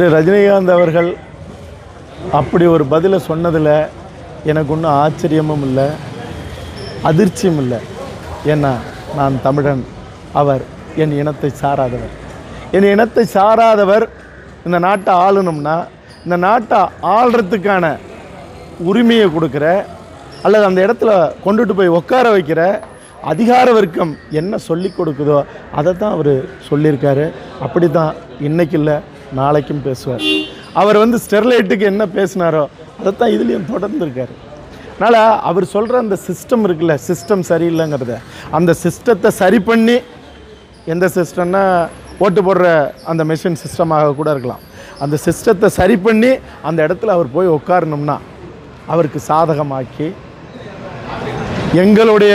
திரு ரஜினிகாந்த் அவர்கள் அப்படி ஒரு பதிலை சொன்னதில் எனக்கு ஒன்றும் ஆச்சரியமும் இல்லை அதிர்ச்சியும் இல்லை. ஏன்னா நான் தமிழன் அவர் என் இனத்தை சாராதவர். என் இனத்தை சாராதவர் இந்த நாட்டை ஆளணும்னா இந்த நாட்டை ஆள்றதுக்கான உரிமையை கொடுக்குற அல்லது அந்த இடத்துல கொண்டுட்டு போய் உட்கார வைக்கிற அதிகார வர்க்கம் என்ன சொல்லி கொடுக்குதோ அதை தான் அவர் சொல்லியிருக்காரு. அப்படி தான் இன்னைக்கு இல்லை நாளைக்கும் பேசுவார். அவர் வந்து ஸ்டெர்லைட்டுக்கு என்ன பேசினாரோ அதை தான் இதுலேயும் தொடர்ந்துருக்கார். அதனால் அவர் சொல்கிற அந்த சிஸ்டம் இருக்குல்ல சிஸ்டம் சரியில்லைங்கிறத அந்த சிஸ்டத்தை சரி பண்ணி எந்த சிஸ்டம்னா ஓட்டு போடுற அந்த மெஷின் சிஸ்டமாக கூட இருக்கலாம். அந்த சிஸ்டத்தை சரி பண்ணி அந்த இடத்துல அவர் போய் உட்காரணும்னா அவருக்கு சாதகமாக்கி எங்களுடைய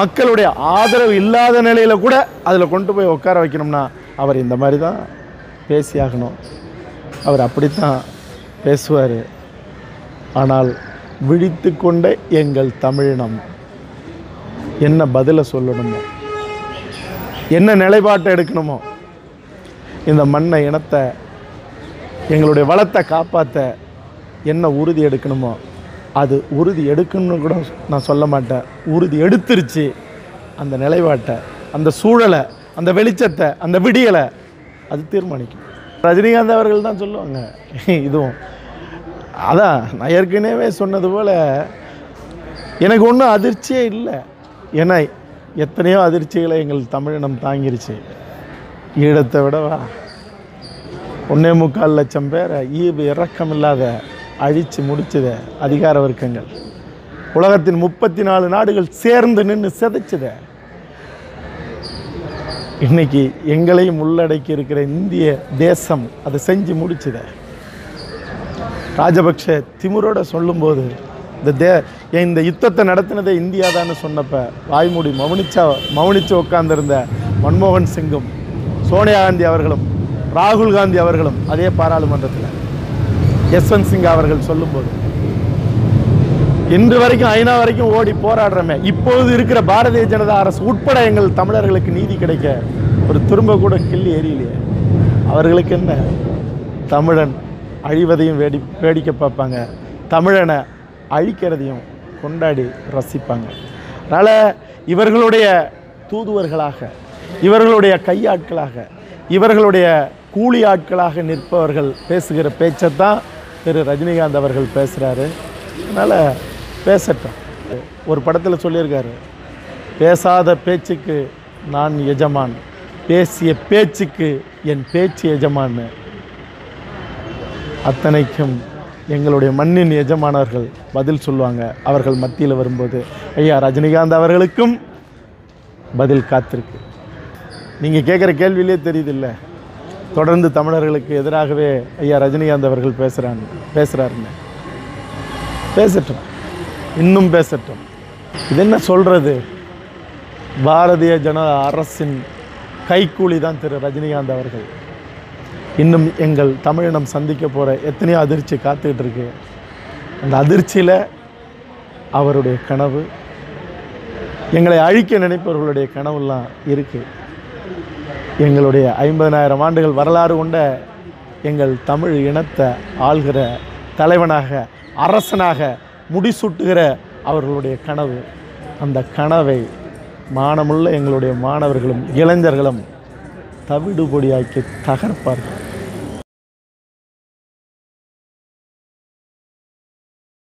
மக்களுடைய ஆதரவு இல்லாத நிலையில் கூட அதில் கொண்டு போய் உட்கார வைக்கணும்னா அவர் இந்த மாதிரி தான் பேசியாகணும். அவர் அப்படித்தான் பேசுவார். ஆனால் விழித்து கொண்ட எங்கள் தமிழினம் என்ன பதிலை சொல்லணுமோ என்ன நிலைப்பாட்டை எடுக்கணுமோ இந்த மண்ணை இனத்தை எங்களுடைய வளத்தை காப்பாற்ற என்ன உறுதி எடுக்கணுமோ அது உறுதி எடுக்கணும்னு கூட நான் சொல்ல மாட்டேன். உறுதி எடுத்துருச்சு. அந்த நிலைப்பாட்டை அந்த சூழலை அந்த வெளிச்சத்தை அந்த விடியலை அது தீர்மானிக்கும். ரஜினிகாந்த் அவர்கள் தான் சொல்லுவாங்க. இதுவும். அதான் நான் ஏற்கனவே சொன்னது போல் எனக்கு ஒன்றும் அதிர்ச்சியே இல்லை. ஏன்னா எத்தனையோ அதிர்ச்சிகளை எங்கள் தமிழினம் தாங்கிருச்சு. ஈழத்தை விடவா. ஒன்றே முக்கால் லட்சம் பேரை ஈவு இறக்கம் இல்லாத அழித்து முடிச்சத அதிகார வர்க்கங்கள். உலகத்தின் முப்பத்தி நாலு நாடுகள் சேர்ந்து நின்று சிதைச்சத. இன்னைக்கு எங்களையும் உள்ளடக்கி இருக்கிற இந்திய தேசம் அதை செஞ்சு முடிச்சுத. ராஜபக்ஷ திமுரோட சொல்லும்போது இந்த தே இந்த யுத்தத்தை நடத்தினதே இந்தியா தான் சொன்னப்ப வாய்மூடி மௌனிச்சா மௌனிச்சு உட்கார்ந்திருந்த மன்மோகன் சிங்கும் சோனியா காந்தி அவர்களும் ராகுல் காந்தி அவர்களும் அதே பாராளுமன்றத்தில். யஸ்வந்த் சிங் அவர்கள் சொல்லும்போது இன்று வரைக்கும் ஐநா வரைக்கும் ஓடி போராடுறோமே. இப்போது இருக்கிற பாரதிய ஜனதா அரசு உட்பட எங்கள் தமிழர்களுக்கு நீதி கிடைக்க ஒரு திரும்ப கூட கிள்ளி எரியலையே அவர்களுக்கு என்ன? தமிழன் அழிவதையும் வேடி வேடிக்கை பார்ப்பாங்க. தமிழனை அழிக்கிறதையும் கொண்டாடி ரசிப்பாங்க. அதனால் இவர்களுடைய தூதுவர்களாக இவர்களுடைய கையாட்களாக இவர்களுடைய கூலி ஆட்களாக நிற்பவர்கள் பேசுகிற பேச்சை தான் திரு ரஜினிகாந்த் அவர்கள் பேசுகிறாரு அதனால் பேசட்டும். ஒரு படத்தில் சொல்லியிருக்காரு பேசாத பேச்சுக்கு நான் எஜமான் பேசிய பேச்சுக்கு என் பேச்சு எஜமான் அத்தனைக்கும் எங்களுடைய மண்ணின் எஜமானர்கள் பதில் சொல்லுவாங்க. அவர்கள் மத்தியில் வரும்போது ஐயா ரஜினிகாந்த் அவர்களுக்கும் பதில் காத்திருக்கு. நீங்கள் கேட்குற கேள்வியிலே தெரியுதில்ல. தொடர்ந்து தமிழர்களுக்கு எதிராகவே ஐயா ரஜினிகாந்த் அவர்கள் பேசுகிறாங்க பேசுகிறாருன்னு பேசட்டும். இன்னும் பேசட்டும். இது என்ன சொல்கிறது பாரதிய ஜனதா அரசின் கைக்கூலி தான் திரு ரஜினிகாந்த் அவர்கள். இன்னும் எங்கள் தமிழினம் சந்திக்க போகிற எத்தனையோ அதிர்ச்சி காத்துக்கிட்டு இருக்கு. அந்த அதிர்ச்சியில் அவருடைய கனவு எங்களை அழிக்க நினைப்பவர்களுடைய கனவுலாம் இருக்குது எங்களுடைய ஐம்பதனாயிரம் ஆண்டுகள் வரலாறு கொண்ட எங்கள் தமிழ் இனத்தை ஆள்கிற தலைவனாக அரசனாக முடிசூட்டுகிற அவர்களுடைய கனவு. அந்த கனவை மானமுள்ள எங்களுடைய மாணவர்களும் இளைஞர்களும் தவிடுபொடியாக்கி தகர்ப்பார்கள்.